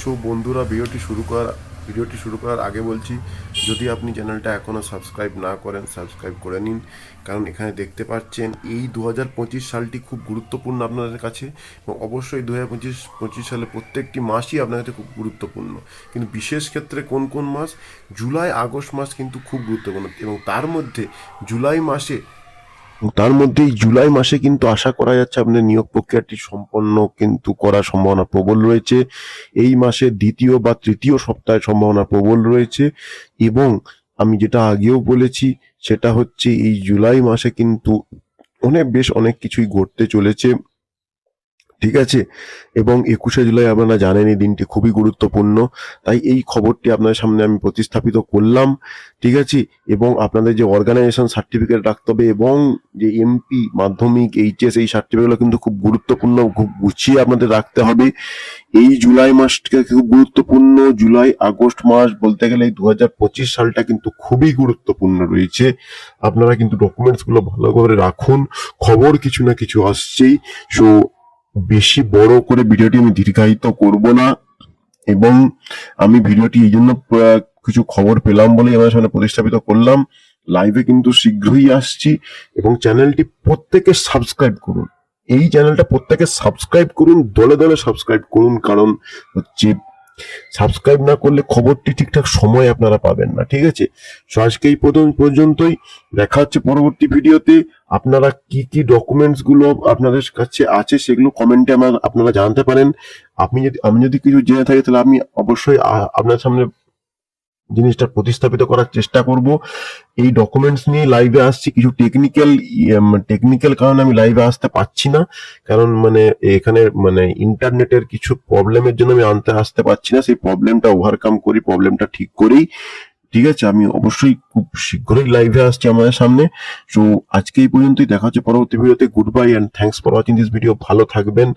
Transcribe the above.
So বন্ধুরা, ভিডিওটি শুরু করার, ভিডিওটি শুরু করার আগে বলছি, যদি আপনি চ্যানেলটা এখনও সাবস্ক্রাইব না করেন, সাবস্ক্রাইব করে নিন। কারণ এখানে দেখতে পাচ্ছেন, এই দু হাজার পঁচিশ সালটি খুব গুরুত্বপূর্ণ আপনাদের কাছে এবং অবশ্যই দু হাজার পঁচিশ সালে প্রত্যেকটি মাসই আপনার কাছে খুব গুরুত্বপূর্ণ। কিন্তু বিশেষ ক্ষেত্রে কোন কোন মাস? জুলাই, আগস্ট মাস কিন্তু খুব গুরুত্বপূর্ণ এবং তার মধ্যে জুলাই মাসে তার মধ্যে জুলাই মাসে কিন্তু আশা করা যাচ্ছে আপনার নিয়োগ প্রক্রিয়াটি সম্পন্ন কিন্তু করার সম্ভাবনা প্রবল রয়েছে। এই মাসে দ্বিতীয় বা তৃতীয় সপ্তাহে সম্ভাবনা প্রবল রয়েছে এবং আমি যেটা আগেও বলেছি, সেটা হচ্ছে এই জুলাই মাসে কিন্তু অনেক, বেশ অনেক কিছুই ঘটতে চলেছে। ঠিক আছে? এবং একুশে জুলাই আপনারা জানেন এই দিনটি খুবই গুরুত্বপূর্ণ। তাই এই খবরটি আপনাদের সামনে আমি প্রতিস্থাপিত করলাম, ঠিক আছে? এবং আপনাদের যে অর্গানাইজেশন সার্টিফিকেট রাখতে হবে এবং যে এমপি মাধ্যমিক এইচএস এই সার্টিফিকেটগুলো কিন্তু খুব গুরুত্বপূর্ণ, খুব গুছিয়ে আপনাদের রাখতে হবে। এই জুলাই মাসটা খুব গুরুত্বপূর্ণ, জুলাই, আগস্ট মাস বলতে গেলে এই দু হাজার পঁচিশ সালটা কিন্তু খুবই গুরুত্বপূর্ণ রয়েছে। আপনারা কিন্তু ডকুমেন্টসগুলো ভালো করে রাখুন, খবর কিছু না কিছু আসছেই। সো বেশি বড় করে ভিডিওটি আমি দীর্ঘায়িত করব না, এবং আমি ভিডিওটি এই জন্য কিছু খবর পেলাম বলেই আমার সামনে প্রতিষ্ঠাপিত করলাম। লাইভে কিন্তু শীঘ্রই আসছি, এবং চ্যানেলটি প্রত্যেকে সাবস্ক্রাইব করুন। এই চ্যানেলটা প্রত্যেকে সাবস্ক্রাইব করুন, দলে দলে সাবস্ক্রাইব করুন, কারণ হচ্ছে সাবস্ক্রাইব না করলে খবরটি ঠিকঠাক সময় আপনারা পাবেন না, ঠিক আছে? সো আজকে এই প্রথম পর্যন্তই। দেখা হচ্ছে পরবর্তী ভিডিওতে। আপনারা কি কি ডকুমেন্টসগুলো আপনাদের কাছে আছে সেগুলো কমেন্টে আমার আপনারা জানতে পারেন। আপনি যদি আমি যদি কিছু জেনে থাকি তাহলে আমি অবশ্যই আপনার সামনে জিনিসটা প্রতিস্থাপিত করার চেষ্টা করব। এই ডকুমেন্টস নিয়ে লাইভে আসছি। কিছু টেকনিক্যাল টেকনিক্যাল কারণে আমি লাইভে আসতে পারছি না। কারণ মানে এখানে মানে ইন্টারনেটের কিছু প্রবলেমের জন্য আমি আনতে, আসতে পারছি না। সেই প্রবলেমটা ওভারকাম করি প্রবলেমটা ঠিক করেই। ঠিক আছে? আমি অবশ্যই খুব শীঘ্রই লাইভে আসছি আমাদের সামনে। তো আজকে এই পর্যন্তই। দেখা হচ্ছে পরবর্তী ভিডিওতে good bye and thanks for watching this video ভালো থাকবেন।